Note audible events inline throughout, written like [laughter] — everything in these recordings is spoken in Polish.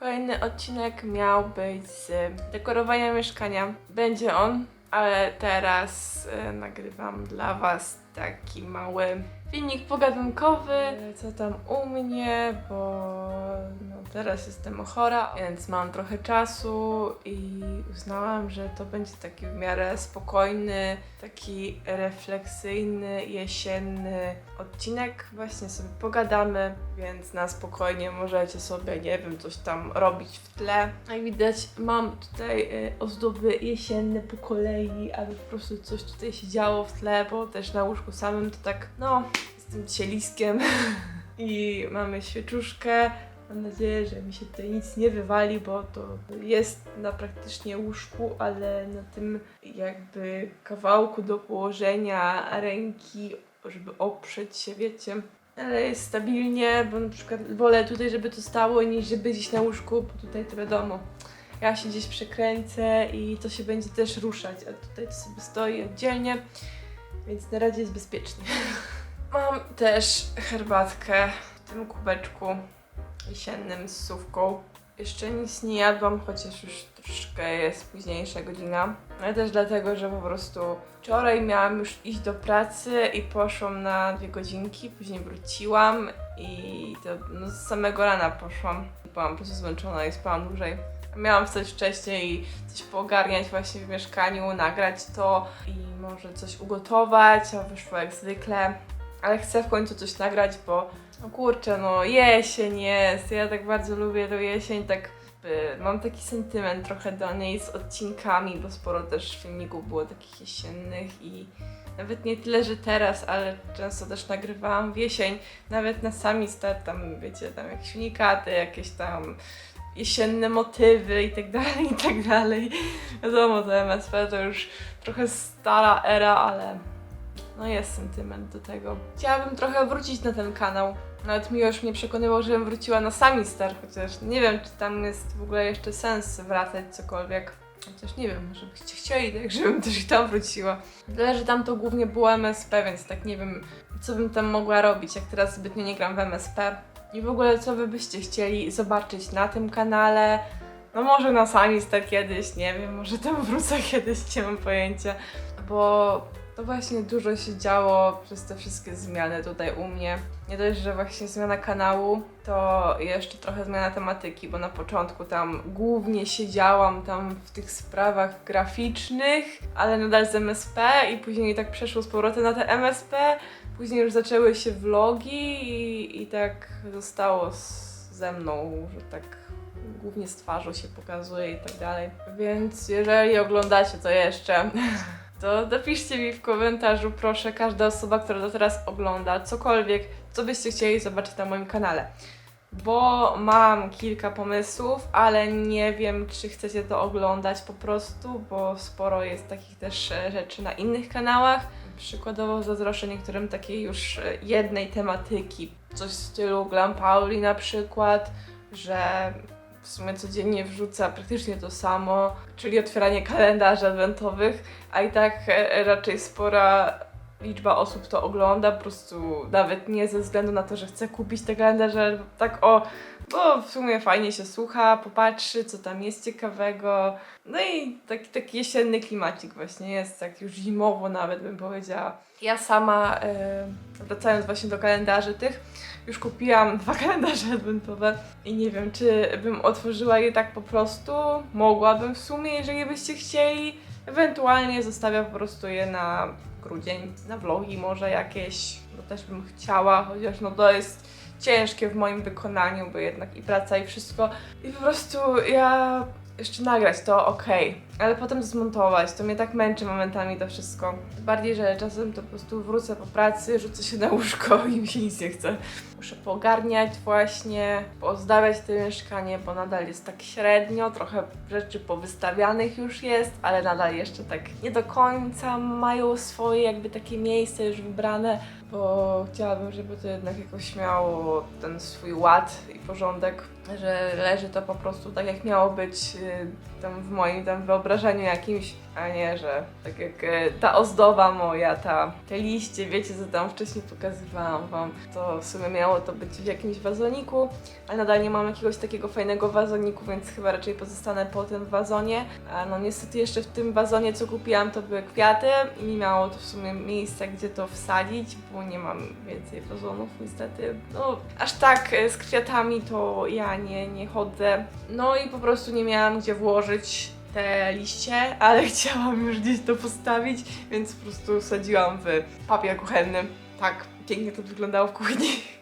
Kolejny odcinek miał być z dekorowania mieszkania. Będzie on, ale teraz e, nagrywam dla Was taki mały filmik pogadunkowy, e, co tam u mnie, bo no, teraz jestem chora, więc mam trochę czasu i uznałam, że to będzie taki w miarę spokojny, taki refleksyjny, jesienny odcinek. Właśnie sobie pogadamy, więc na spokojnie możecie sobie, nie wiem, coś tam robić w tle. Jak widać, mam tutaj y, ozdoby jesienne po kolei, ale po prostu coś tutaj się działo w tle, bo też na łóżku samym to tak, no, z tym cieliskiem. [laughs] I mamy świeczuszkę. Mam nadzieję, że mi się tutaj nic nie wywali, bo to jest na praktycznie łóżku, ale na tym jakby kawałku do położenia ręki, żeby oprzeć się, wiecie. Ale jest stabilnie, bo na przykład wolę tutaj, żeby to stało, niż żeby gdzieś na łóżku, bo tutaj to wiadomo. Ja się gdzieś przekręcę i to się będzie też ruszać, a tutaj to sobie stoi oddzielnie, więc na razie jest bezpiecznie. [laughs] Mam też herbatkę w tym kubeczku jesiennym z sówką. Jeszcze nic nie jadłam, chociaż już troszkę jest późniejsza godzina. Ale też dlatego, że po prostu wczoraj miałam już iść do pracy i poszłam na dwie godzinki, później wróciłam i to no, z samego rana poszłam. Byłam po prostu zmęczona i spałam dłużej. Miałam wstać wcześniej coś poogarniać właśnie w mieszkaniu, nagrać to i może coś ugotować, a wyszło jak zwykle. Ale chcę w końcu coś nagrać, bo no kurczę, no jesień jest, ja tak bardzo lubię tą jesień, tak mam taki sentyment trochę do niej z odcinkami, bo sporo też filmików było takich jesiennych i nawet nie tyle, że teraz, ale często też nagrywałam w jesień, nawet na sami start, tam wiecie, tam jakieś unikaty, jakieś tam jesienne motywy i tak dalej, i tak dalej. Wiadomo, to MSP to już trochę stara era, ale no jest sentyment do tego. Chciałabym trochę wrócić na ten kanał. Nawet Miłosz mnie przekonywał, żebym wróciła na sami Star, chociaż nie wiem, czy tam jest w ogóle jeszcze sens wracać cokolwiek. Chociaż nie wiem, może byście chcieli, tak żebym też i tam wróciła. Tyle, że tam to głównie było MSP, więc tak nie wiem, co bym tam mogła robić, jak teraz zbytnio nie gram w MSP. I w ogóle, co wy byście chcieli zobaczyć na tym kanale. No może na sami Star kiedyś, nie wiem, może tam [laughs] wrócę kiedyś, nie mam pojęcia. Bo to właśnie dużo się działo przez te wszystkie zmiany tutaj u mnie. Nie dość, że właśnie zmiana kanału, to jeszcze trochę zmiana tematyki, bo na początku tam głównie siedziałam tam w tych sprawach graficznych, ale nadal z MSP i później tak przeszło z powrotem na te MSP. Później już zaczęły się vlogi i, i tak zostało z, ze mną, że tak głównie z twarzą się pokazuje i tak dalej. Więc jeżeli oglądacie to jeszcze, to napiszcie mi w komentarzu, proszę, każda osoba, która to teraz ogląda, cokolwiek, co byście chcieli zobaczyć na moim kanale. Bo mam kilka pomysłów, ale nie wiem, czy chcecie to oglądać po prostu, bo sporo jest takich też rzeczy na innych kanałach. Przykładowo zazdroszczę niektórym takiej już e, jednej tematyki. Coś w stylu Glam Pauli na przykład, że w sumie codziennie wrzuca praktycznie to samo, czyli otwieranie kalendarzy adwentowych, a i tak e, raczej spora liczba osób to ogląda, po prostu nawet nie ze względu na to, że chce kupić te kalendarze, ale tak o, bo w sumie fajnie się słucha, popatrzy, co tam jest ciekawego. No i taki, taki jesienny klimacik właśnie jest, tak już zimowo nawet bym powiedziała. Ja sama, e, wracając właśnie do kalendarzy tych, już kupiłam [laughs] dwa kalendarze adwentowe i nie wiem, czy bym otworzyła je tak po prostu. Mogłabym w sumie, jeżeli byście chcieli. Ewentualnie zostawiam po prostu je na grudzień, na vlogi może jakieś, bo też bym chciała, chociaż no to jest ciężkie w moim wykonaniu, bo jednak i praca i wszystko. I po prostu ja jeszcze nagrać to okej, ale potem zmontować, to mnie tak męczy momentami to wszystko. Bardziej, że czasem to po prostu wrócę po pracy, rzucę się na łóżko [laughs] i mi się nic nie chce. Muszę pogarniać właśnie, pozdawiać to mieszkanie, bo nadal jest tak średnio, trochę rzeczy powystawianych już jest, ale nadal jeszcze tak nie do końca mają swoje jakby takie miejsce już wybrane, bo chciałabym, żeby to jednak jakoś miało ten swój ład i porządek, że leży to po prostu tak jak miało być y, tam w moim tam wyobrażeniu jakimś, a nie, że tak jak e, ta ozdoba moja, ta, te liście, wiecie co tam wcześniej pokazywałam wam, to w sumie miało to być w jakimś wazoniku, ale nadal nie mam jakiegoś takiego fajnego wazoniku, więc chyba raczej pozostanę po tym wazonie. A no niestety jeszcze w tym wazonie, co kupiłam, to były kwiaty i nie miało to w sumie miejsca, gdzie to wsadzić, bo nie mam więcej wazonów niestety. No, aż tak e, z kwiatami to ja nie, nie chodzę. No i po prostu nie miałam gdzie włożyć te liście, ale [laughs] chciałam już gdzieś to postawić, więc po prostu sadziłam w papier kuchenny. Tak, pięknie to wyglądało w kuchni. [laughs]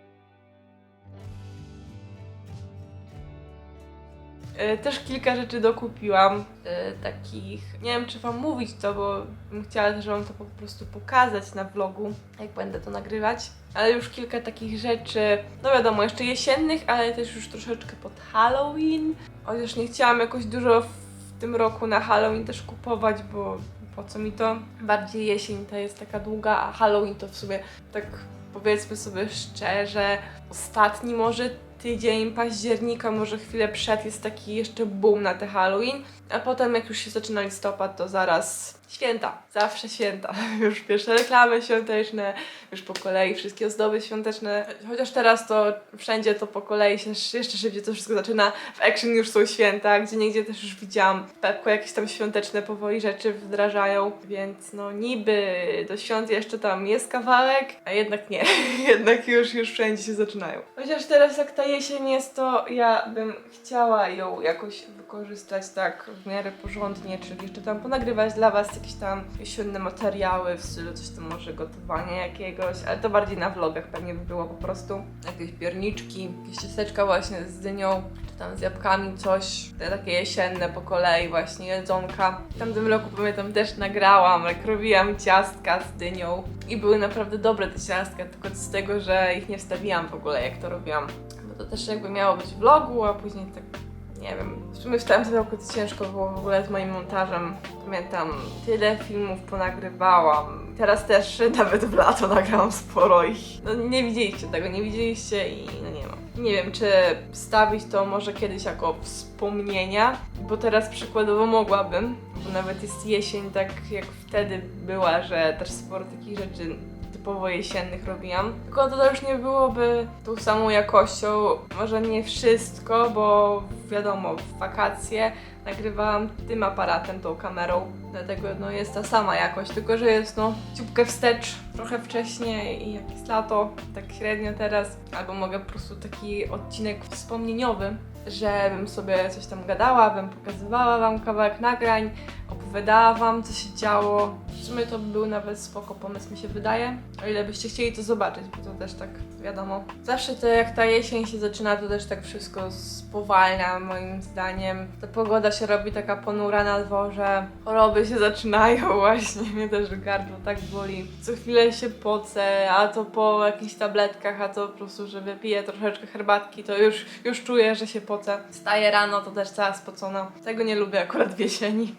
Też kilka rzeczy dokupiłam, e, takich, nie wiem czy wam mówić to, bo bym chciała wam to po prostu pokazać na vlogu, jak będę to nagrywać. Ale już kilka takich rzeczy, no wiadomo, jeszcze jesiennych, ale też już troszeczkę pod Halloween. Chociaż nie chciałam jakoś dużo w tym roku na Halloween też kupować, bo po co mi to? Bardziej jesień ta jest taka długa, a Halloween to w sumie tak powiedzmy sobie szczerze, ostatni może tydzień października, może chwilę przed jest taki jeszcze boom na te Halloween, a potem jak już się zaczyna listopad, to zaraz święta, zawsze święta. [laughs] Już pierwsze reklamy świąteczne, już po kolei wszystkie ozdoby świąteczne. Chociaż teraz to wszędzie to po kolei się sz- jeszcze szybciej to wszystko zaczyna. W Action już są święta, gdzie niegdzie też już widziałam Pepko jakieś tam świąteczne powoli rzeczy wdrażają, więc no niby do świąt jeszcze tam jest kawałek, a jednak nie. [laughs] jednak już, już wszędzie się zaczynają. Chociaż teraz jak ta jesień jest, to ja bym chciała ją jakoś wykorzystać tak w miarę porządnie, czyli jeszcze tam ponagrywać dla Was jakieś tam jesienne materiały w stylu coś tam może gotowania jakiegoś, ale to bardziej na vlogach pewnie by było po prostu. Jakieś pierniczki, jakieś ciasteczka właśnie z dynią, czy tam z jabłkami coś, te takie jesienne po kolei właśnie, jedzonka. W tamtym roku pamiętam też nagrałam, jak robiłam ciastka z dynią i były naprawdę dobre te ciastka, tylko z tego, że ich nie wstawiłam w ogóle jak to robiłam. Bo to też jakby miało być w vlogu, a później tak nie wiem. W sumie w tamtym ciężko było w ogóle z moim montażem. Pamiętam, tyle filmów ponagrywałam. Teraz też [laughs] nawet w lato nagrałam sporo ich. No nie widzieliście tego, nie widzieliście i no nie ma. Nie wiem, czy wstawić to może kiedyś jako wspomnienia, bo teraz przykładowo mogłabym, bo nawet jest jesień tak jak wtedy była, że też sporo takich rzeczy typowo jesiennych robiłam. Tylko to już nie byłoby tą samą jakością. Może nie wszystko, bo wiadomo, w wakacje nagrywałam tym aparatem, tą kamerą. Dlatego no, jest ta sama jakość, tylko że jest no ciupkę wstecz, trochę wcześniej i jak jest lato, tak średnio teraz. Albo mogę po prostu taki odcinek wspomnieniowy, żebym sobie coś tam gadała, bym pokazywała wam kawałek nagrań, opowiadała wam, co się działo. W sumie to by był nawet spoko pomysł, mi się wydaje. O ile byście chcieli to zobaczyć, bo to też tak wiadomo. Zawsze to jak ta jesień się zaczyna, to też tak wszystko spowalnia moim zdaniem. Ta pogoda się robi taka ponura na dworze. Choroby się zaczynają [laughs] właśnie, mnie też gardło tak boli. Co chwilę się pocę, a to po jakichś tabletkach, a to po prostu, że wypiję troszeczkę herbatki, to już, już czuję, że się pocę. Staję rano, to też cała spocona. Tego nie lubię akurat w jesieni.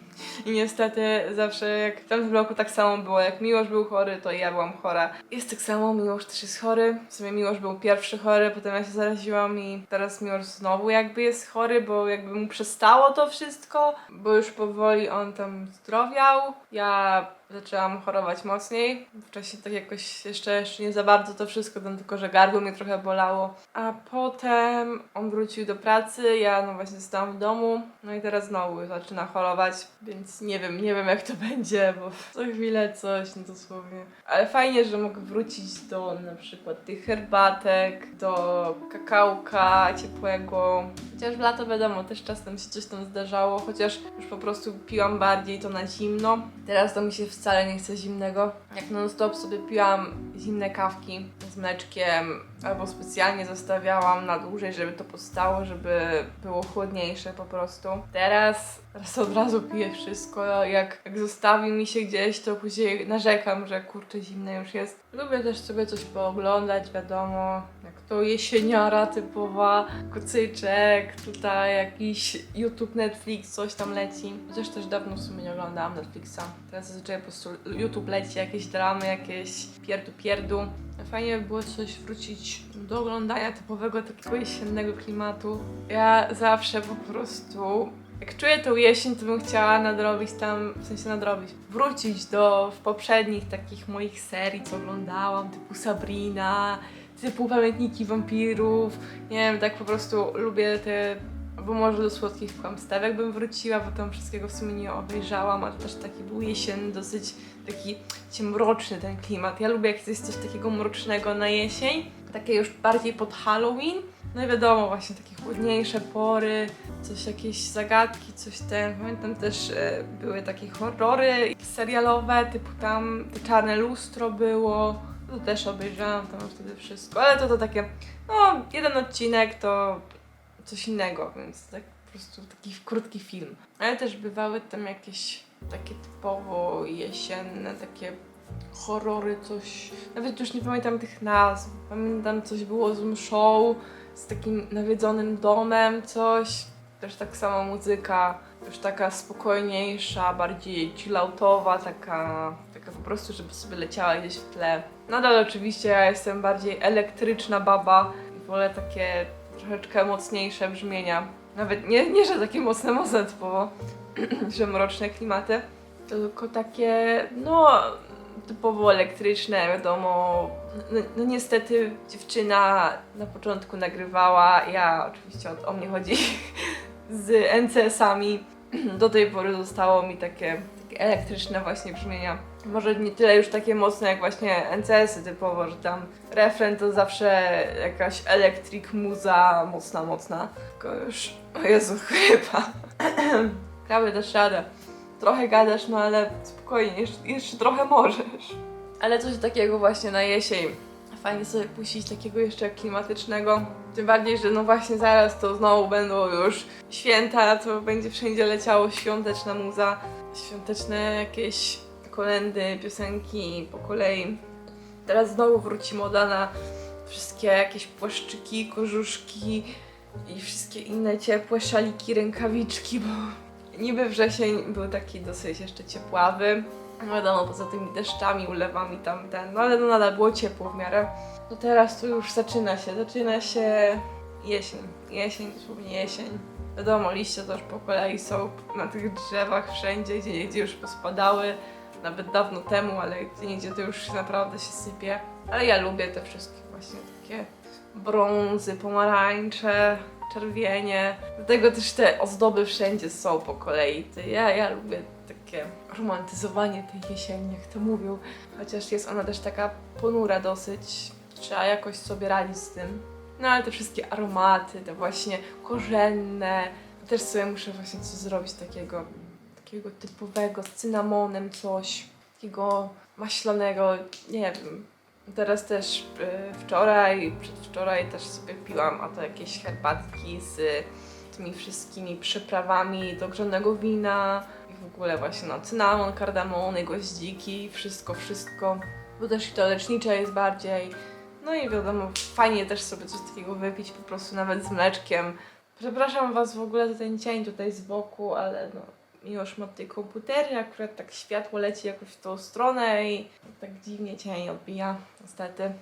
I niestety zawsze jak w tamtym roku tak samo było, jak Miłosz był chory, to i ja byłam chora. Jest tak samo, Miłosz też jest chory. W sumie Miłosz był pierwszy chory, potem ja się zaraziłam i teraz Miłosz znowu jakby jest chory, bo jakby mu przestało to wszystko, bo już powoli on tam zdrowiał. Ja zaczęłam chorować mocniej. Wcześniej tak jakoś jeszcze, jeszcze nie za bardzo to wszystko, tam tylko, że gardło mnie trochę bolało. A potem on wrócił do pracy, ja no właśnie zostałam w domu, no i teraz znowu zaczyna chorować, więc nie wiem, nie wiem jak to [laughs] będzie, bo co chwilę coś, no dosłownie. Ale fajnie, że mogę wrócić do na przykład tych herbatek, do kakałka ciepłego. Chociaż w lato wiadomo, też czasem się coś tam zdarzało, chociaż już po prostu piłam bardziej to na zimno. Teraz to mi się wcale nie chce zimnego. Jak non stop sobie piłam zimne kawki z mleczkiem, albo specjalnie zostawiałam na dłużej, żeby to postało, żeby było chłodniejsze po prostu. Teraz, teraz od razu piję wszystko. Jak, jak zostawi mi się gdzieś, to później narzekam, że kurczę zimne już jest. Lubię też sobie coś pooglądać, wiadomo, jak to jesieniara typowa, kucyczek, tutaj jakiś YouTube, Netflix, coś tam leci. Chociaż też dawno w sumie nie oglądałam Netflixa. Teraz zazwyczaj po prostu YouTube leci, jakieś dramy, jakieś pierdu pierdu. Fajnie by było coś wrócić do oglądania typowego takiego jesiennego klimatu. Ja zawsze po prostu Jak czuję tą jesień, to bym chciała nadrobić tam, w sensie nadrobić, wrócić do poprzednich takich moich serii, co oglądałam, typu Sabrina, typu Pamiętniki Wampirów. Nie wiem, tak po prostu lubię te, albo może do Słodkich Kłamstewek bym wróciła, bo tam wszystkiego w sumie nie obejrzałam, ale też taki był jesienny, dosyć taki mroczny ten klimat. Ja lubię, jak jest coś takiego mrocznego na jesień, takie już bardziej pod Halloween. No i wiadomo, właśnie takie chłodniejsze pory, coś jakieś zagadki, coś ten. Pamiętam też e, były takie horrory serialowe, typu tam te czarne lustro było. To też obejrzałam tam wtedy wszystko, ale to to takie, no jeden odcinek to coś innego, więc tak po prostu taki krótki film. Ale też bywały tam jakieś takie typowo jesienne, takie horrory, coś. Nawet już nie pamiętam tych nazw. Pamiętam coś było z mszą, z takim nawiedzonym domem, coś. Też tak samo muzyka, już taka spokojniejsza, bardziej chilloutowa, taka, po prostu, żeby sobie leciała gdzieś w tle. Nadal oczywiście ja jestem bardziej elektryczna baba i wolę takie troszeczkę mocniejsze brzmienia. Nawet nie, nie że takie mocne, mocne typowo, [clears throat] że mroczne klimaty, tylko takie, no, typowo elektryczne, wiadomo. No, no niestety dziewczyna na początku nagrywała, ja oczywiście o, o mnie chodzi, [laughs] z NCS-ami. [clears throat] Do tej pory zostało mi takie, takie elektryczne właśnie brzmienia. Może nie tyle już takie mocne jak właśnie NCS-y typowo, że tam refren to zawsze jakaś elektrik muza mocna, mocna. Tylko już, o Jezu, chyba. [clears throat] Prawie dasz radę. Trochę gadasz, no ale spokojnie, jeszcze, jeszcze trochę możesz. Ale coś takiego właśnie na jesień. Fajnie sobie puścić takiego jeszcze klimatycznego. Tym bardziej, że no właśnie zaraz to znowu będą już święta, to będzie wszędzie leciało świąteczna muza. Świąteczne jakieś kolendy, piosenki po kolei. Teraz znowu wróci moda na wszystkie jakieś płaszczyki, kożuszki i wszystkie inne ciepłe szaliki, rękawiczki, bo niby wrzesień był taki dosyć jeszcze ciepławy. No wiadomo, poza tymi deszczami, ulewami tam ten, no ale no nadal było ciepło w miarę. No teraz to już zaczyna się, zaczyna się jesień, jesień, dosłownie jesień. Wiadomo, liście też po kolei są na tych drzewach wszędzie, gdzie gdzie już pospadały, nawet dawno temu, ale gdzie niegdzie to już naprawdę się sypie. Ale ja lubię te wszystkie właśnie takie brązy, pomarańcze, czerwienie. Dlatego też te ozdoby wszędzie są po kolei. To ja, ja lubię takie romantyzowanie tej jesieni, jak to mówią. Chociaż jest ona też taka ponura dosyć. Trzeba jakoś sobie radzić z tym. No ale te wszystkie aromaty, te właśnie korzenne. Też sobie muszę właśnie coś zrobić takiego, takiego typowego, z cynamonem coś. Takiego maślanego, nie wiem. Teraz też y, wczoraj, przedwczoraj też sobie piłam, a to jakieś herbatki z tymi wszystkimi przyprawami do grzonego wina i w ogóle właśnie no cynamon, kardamony, goździki, wszystko, wszystko. Bo też i to lecznicze jest bardziej. No i wiadomo, fajnie też sobie coś takiego wypić, po prostu nawet z mleczkiem. Przepraszam Was w ogóle za ten cień tutaj z boku, ale no Miłosz ma tutaj komputery, akurat tak światło leci jakoś w tą stronę i tak dziwnie cień odbija, niestety.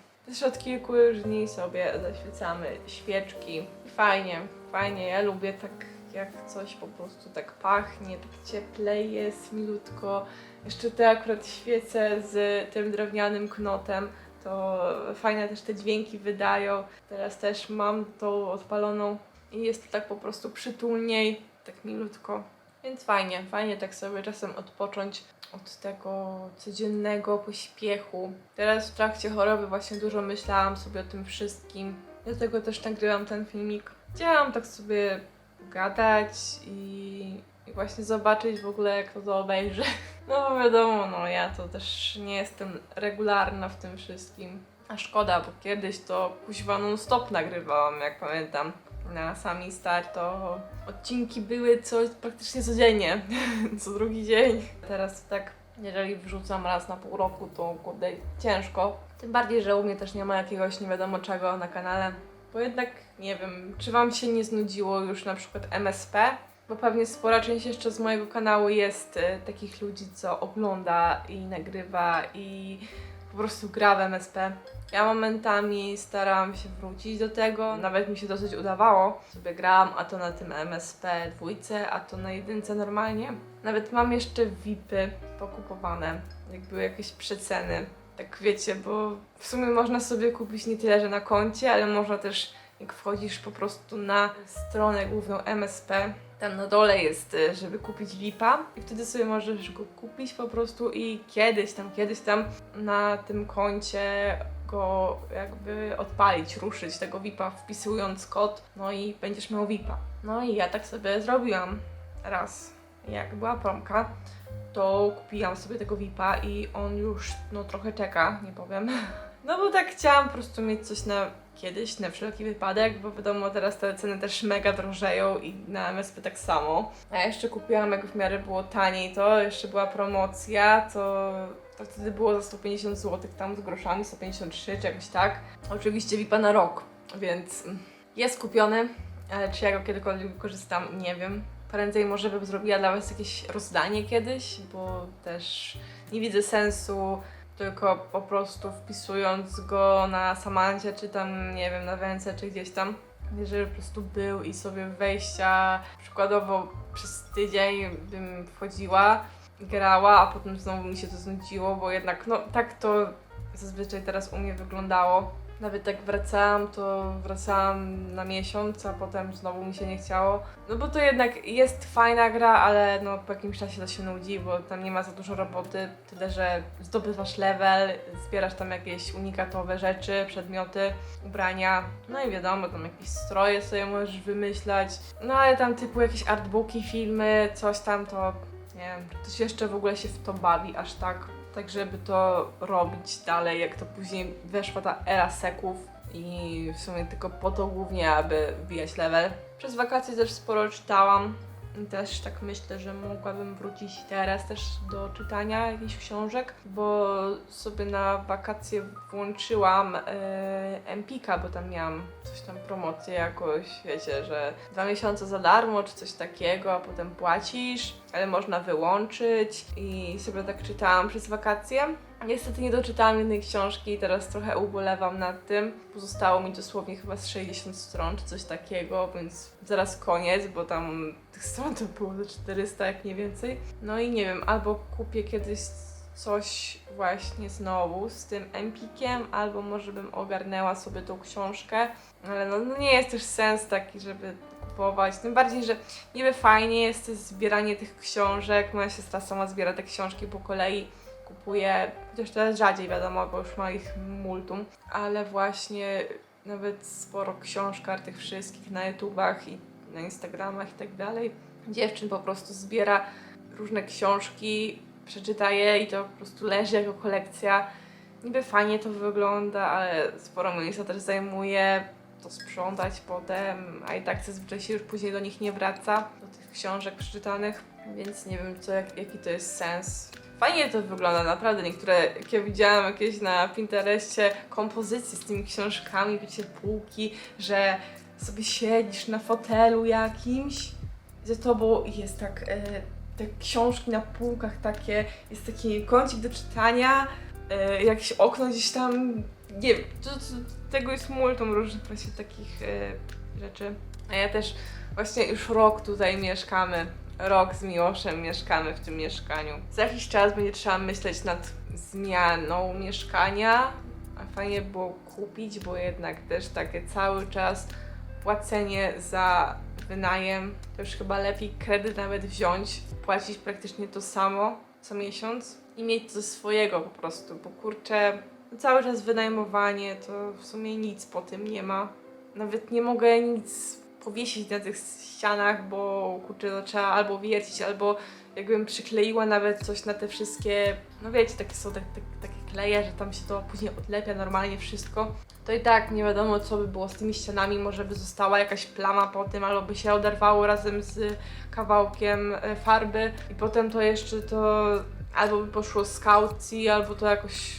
Od kilku już dni sobie zaświecamy świeczki. Fajnie, fajnie, ja lubię tak jak coś po prostu tak pachnie, tak cieplej jest, milutko. Jeszcze te akurat świece z tym drewnianym knotem, to fajne też te dźwięki wydają. Teraz też mam tą odpaloną i jest to tak po prostu przytulniej, tak milutko. Więc fajnie, fajnie tak sobie czasem odpocząć od tego codziennego pośpiechu. Teraz w trakcie choroby właśnie dużo myślałam sobie o tym wszystkim. Dlatego też nagrywam ten filmik. Chciałam tak sobie gadać i, i właśnie zobaczyć w ogóle jak to, to obejrzy. [laughs] No bo wiadomo, no ja to też nie jestem regularna w tym wszystkim. A szkoda, bo kiedyś to kuźwa non-stop nagrywałam, jak pamiętam. Na sami start to odcinki były co, praktycznie codziennie, [laughs] co drugi dzień. Teraz tak, jeżeli wrzucam raz na pół roku, to kurde ciężko. Tym bardziej, że u mnie też nie ma jakiegoś nie wiadomo czego na kanale. Bo jednak nie wiem, czy Wam się nie znudziło już na przykład MSP? Bo pewnie spora część jeszcze z mojego kanału jest e, takich ludzi, co ogląda i nagrywa i po prostu gra w MSP. Ja momentami staram się wrócić do tego, nawet mi się dosyć udawało. Sobie grałam, a to na tym MSP dwójce, a to na jedynce normalnie. Nawet mam jeszcze VIPy pokupowane, jak były jakieś przeceny. Tak wiecie, bo w sumie można sobie kupić nie tyle, że na koncie, ale można też jak wchodzisz po prostu na stronę główną MSP, tam na dole jest, y, żeby kupić VIPa i wtedy sobie możesz go kupić po prostu i kiedyś tam, kiedyś tam na tym koncie go jakby odpalić, ruszyć tego VIPa wpisując kod, no i będziesz miał VIPa. No i ja tak sobie zrobiłam raz, jak była promka, to kupiłam sobie tego VIPa i on już no trochę czeka, nie powiem. [laughs] No bo tak chciałam po prostu mieć coś na kiedyś, na wszelki wypadek, bo wiadomo teraz te ceny też mega drożeją i na MSP tak samo. A ja jeszcze kupiłam jak w miarę było taniej to, jeszcze była promocja, to, to wtedy było za 150 zł tam z groszami, 153 czy jakoś tak. Oczywiście VIPa na rok, więc jest kupiony, ale czy ja go kiedykolwiek wykorzystam, nie wiem. Prędzej może bym zrobiła dla Was jakieś rozdanie kiedyś, bo też nie widzę sensu tylko po prostu wpisując go na Samancie, czy tam, nie wiem, na Wence, czy gdzieś tam. Jeżeli po prostu był i sobie wejścia, przykładowo przez tydzień bym wchodziła, grała, a potem znowu mi się to znudziło, bo jednak, no tak to zazwyczaj teraz u mnie wyglądało. Nawet jak wracałam, to wracałam na miesiąc, a potem znowu mi się nie chciało. No bo to jednak jest fajna gra, ale no po jakimś czasie to się nudzi, bo tam nie ma za dużo roboty. Tyle, że zdobywasz level, zbierasz tam jakieś unikatowe rzeczy, przedmioty, ubrania. No i wiadomo, tam jakieś stroje sobie możesz wymyślać. No ale tam typu jakieś artbooki, filmy, coś tam to nie wiem, ktoś jeszcze w ogóle się w to bawi aż tak, tak żeby to robić dalej, jak to później weszła ta era seków i w sumie tylko po to głównie, aby wbijać level. Przez wakacje też sporo czytałam też tak myślę, że mogłabym wrócić teraz też do czytania jakichś książek, bo sobie na wakacje włączyłam e, Empika, bo tam miałam coś tam promocję jakoś, wiecie, że dwa miesiące za darmo czy coś takiego, a potem płacisz, ale można wyłączyć i sobie tak czytałam przez wakacje. Niestety nie doczytałam jednej książki i teraz trochę ubolewam nad tym. Pozostało mi dosłownie chyba z 60 stron czy coś takiego, więc zaraz koniec, bo tam tych stron to było ze 400 jak nie więcej. No i nie wiem, albo kupię kiedyś coś właśnie znowu z tym Empikiem, albo może bym ogarnęła sobie tą książkę, ale no, no nie jest też sens taki, żeby kupować. Tym bardziej, że niby fajnie jest zbieranie tych książek. Moja siostra sama zbiera te książki po kolei, kupuje, chociaż teraz rzadziej wiadomo, bo już ma ich multum, ale właśnie nawet sporo książkar tych wszystkich na YouTubach i na Instagramach i tak dalej. Dziewczyn po prostu zbiera różne książki, przeczyta je i to po prostu leży jako kolekcja. Niby fajnie to wygląda, ale sporo miejsca też zajmuje to sprzątać potem, a i tak zazwyczaj się już później do nich nie wraca, do tych książek przeczytanych, więc nie wiem, co, jak, jaki to jest sens. Fajnie to wygląda, naprawdę. Niektóre, jak ja widziałam jakieś na Pinterestie kompozycje z tymi książkami, wiecie, półki, że sobie siedzisz na fotelu jakimś, za tobą jest tak, e, te książki na półkach takie, jest taki kącik do czytania, e, jakieś okno gdzieś tam, nie wiem, to, to, tego jest multum różnych właśnie takich e, rzeczy. A ja też właśnie już rok tutaj mieszkamy, rok z Miłoszem mieszkamy w tym mieszkaniu. Za jakiś czas będzie trzeba myśleć nad zmianą mieszkania, a fajnie było kupić, bo jednak też takie cały czas płacenie za wynajem, to już chyba lepiej kredyt nawet wziąć, płacić praktycznie to samo co miesiąc i mieć coś swojego po prostu, bo kurczę, cały czas wynajmowanie to w sumie nic po tym nie ma. Nawet nie mogę nic powiesić na tych ścianach, bo kurczę, to trzeba albo wiercić, albo jakbym przykleiła nawet coś na te wszystkie, no wiecie, takie są tak, tak, takie kleje, że tam się to później odlepia normalnie wszystko. To i tak nie wiadomo, co by było z tymi ścianami, może by została jakaś plama po tym, albo by się oderwało razem z kawałkiem e, farby i potem to jeszcze to albo by poszło z kaucji, albo to jakoś,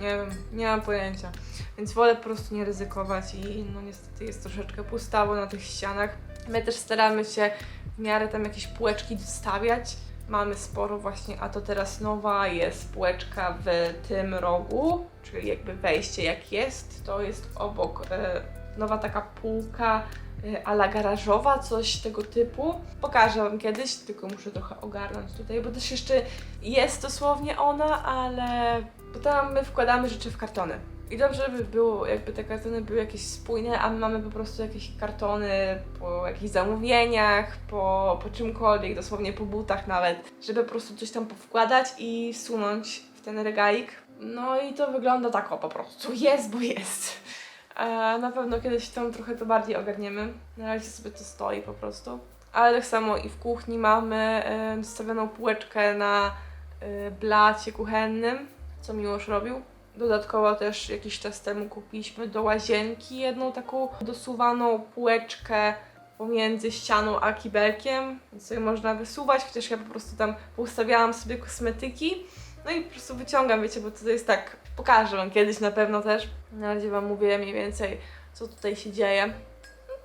nie wiem, nie mam pojęcia. Więc wolę po prostu nie ryzykować i no niestety jest troszeczkę pustawo na tych ścianach. My też staramy się w miarę tam jakieś półeczki dostawiać, mamy sporo właśnie, a to teraz nowa jest półeczka w tym rogu, czyli jakby wejście jak jest, to jest obok e, nowa taka półka e, ala garażowa, coś tego typu. Pokażę Wam kiedyś, tylko muszę trochę ogarnąć tutaj, bo też jeszcze jest dosłownie ona, ale bo tam my wkładamy rzeczy w kartony. I dobrze by było, jakby te kartony były jakieś spójne, a my mamy po prostu jakieś kartony po jakichś zamówieniach, po, po czymkolwiek, dosłownie po butach nawet, żeby po prostu coś tam powkładać i wsunąć w ten regalik. No i to wygląda tak o po prostu. Jest, bo jest. E, na pewno kiedyś tam trochę to bardziej ogarniemy. Na razie sobie to stoi po prostu. Ale tak samo i w kuchni mamy e, dostawioną półeczkę na e, blacie kuchennym, co Miłosz robił. Dodatkowo też jakiś czas temu kupiliśmy do łazienki jedną taką dosuwaną półeczkę pomiędzy ścianą a kibelkiem, więc sobie można wysuwać, chociaż ja po prostu tam poustawiałam sobie kosmetyki. No i po prostu wyciągam, wiecie, bo to jest tak, pokażę Wam kiedyś na pewno też. Na razie Wam mówię mniej więcej, co tutaj się dzieje.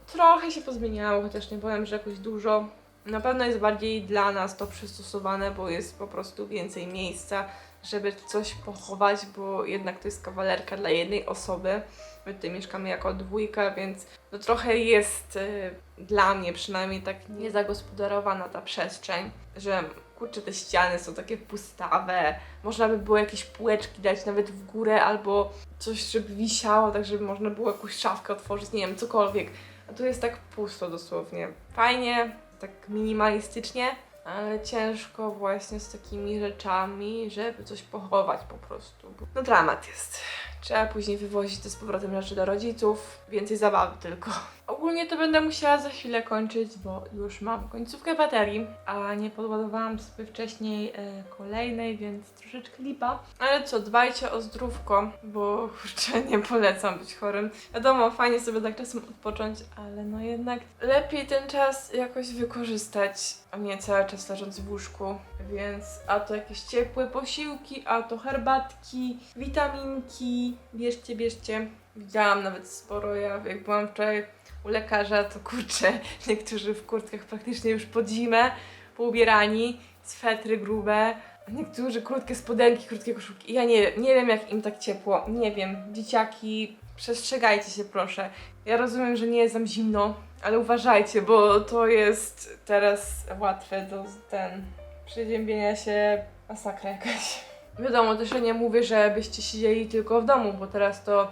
Trochę się pozmieniało, chociaż nie powiem, że jakoś dużo. Na pewno jest bardziej dla nas to przystosowane, bo jest po prostu więcej miejsca, żeby coś pochować, bo jednak to jest kawalerka dla jednej osoby. My tutaj mieszkamy jako dwójka, więc no trochę jest y, dla mnie przynajmniej tak niezagospodarowana ta przestrzeń, że kurczę, te ściany są takie pustawe. Można by było jakieś półeczki dać nawet w górę albo coś, żeby wisiało, tak żeby można było jakąś szafkę otworzyć, nie wiem, cokolwiek. A tu jest tak pusto dosłownie. Fajnie, tak minimalistycznie, ale ciężko właśnie z takimi rzeczami, żeby coś pochować po prostu. No dramat jest. Trzeba później wywozić to z powrotem rzeczy do rodziców. Więcej zabawy tylko. Ogólnie to będę musiała za chwilę kończyć, bo już mam końcówkę baterii, a nie podładowałam sobie wcześniej e, kolejnej, więc troszeczkę lipa. Ale co, dbajcie o zdrówko, bo kurczę, [laughs] nie polecam być chorym. Wiadomo, fajnie sobie tak czasem odpocząć, ale no jednak lepiej ten czas jakoś wykorzystać, a nie cały czas leżąc w łóżku. Więc a to jakieś ciepłe posiłki, a to herbatki, witaminki, bierzcie, bierzcie. Widziałam nawet sporo, ja jak byłam wczoraj u lekarza, to kurczę, [laughs] niektórzy w kurtkach praktycznie już pod zimę, poubierani, swetry grube, niektórzy krótkie spodenki, krótkie koszulki. Ja nie, nie wiem, jak im tak ciepło, nie wiem. Dzieciaki, przestrzegajcie się proszę. Ja rozumiem, że nie jest nam zimno, ale uważajcie, bo to jest teraz łatwe do ten przeziębienia się masakra jakaś. Wiadomo, też ja nie mówię, żebyście siedzieli tylko w domu, bo teraz to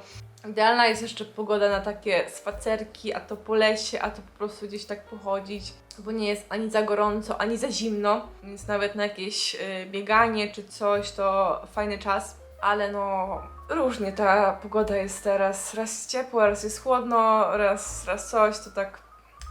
Idealna jest jeszcze pogoda na takie spacerki, a to po lesie, a to po prostu gdzieś tak pochodzić, bo nie jest ani za gorąco, ani za zimno, więc nawet na jakieś y, bieganie czy coś to fajny czas, ale no różnie ta pogoda jest teraz, raz ciepło, raz jest chłodno, raz, raz coś, to tak,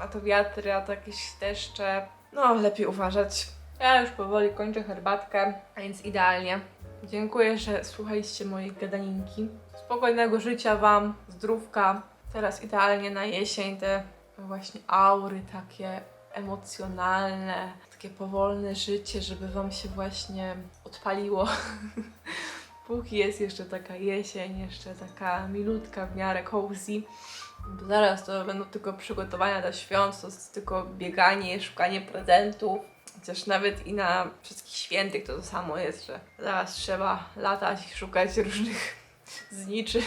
a to wiatry, a to jakieś deszcze, no lepiej uważać. Ja już powoli kończę herbatkę, więc idealnie. Dziękuję, że słuchaliście mojej gadaninki. Spokojnego życia Wam, zdrówka. Teraz idealnie na jesień te właśnie aury takie emocjonalne, takie powolne życie, żeby Wam się właśnie odpaliło. [laughs] Póki jest jeszcze taka jesień, jeszcze taka milutka w miarę cozy. Bo zaraz to będą tylko przygotowania do świąt, to jest tylko bieganie, szukanie prezentów. Chociaż nawet i na wszystkich świętych to to samo jest, że zaraz trzeba latać szukać różnych [laughs] zniczy.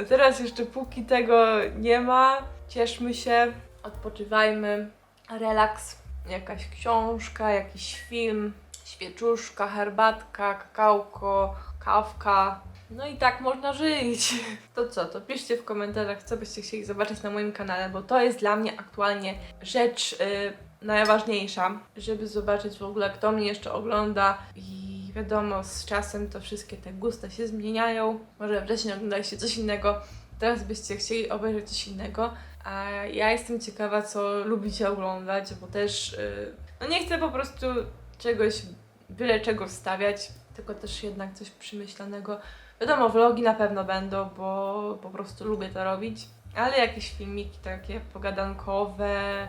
A teraz jeszcze póki tego nie ma, cieszmy się, odpoczywajmy, relaks, jakaś książka, jakiś film, świeczuszka, herbatka, kakałko, kawka. No i tak można żyć. [laughs] To co, to piszcie w komentarzach, co byście chcieli zobaczyć na moim kanale, bo to jest dla mnie aktualnie rzecz y, najważniejsza, żeby zobaczyć w ogóle, kto mnie jeszcze ogląda i wiadomo, z czasem to wszystkie te gusta się zmieniają. Może wcześniej oglądaliście coś innego, teraz byście chcieli obejrzeć coś innego, a ja jestem ciekawa, co lubicie oglądać, bo też y, no nie chcę po prostu czegoś, byle czego wstawiać, tylko też jednak coś przemyślanego. Wiadomo, vlogi na pewno będą, bo po prostu lubię to robić, ale jakieś filmiki takie pogadankowe,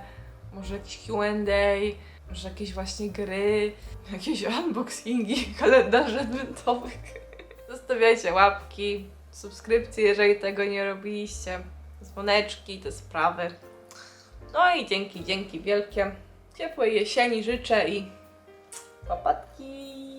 może jakieś Q&A, może jakieś właśnie gry, jakieś unboxingi, [laughs] kalendarze adwentowych. [laughs] Zostawiajcie łapki, subskrypcje, jeżeli tego nie robiliście, dzwoneczki, te sprawy. No i dzięki, dzięki wielkie. Ciepłej jesieni życzę i Łapatki!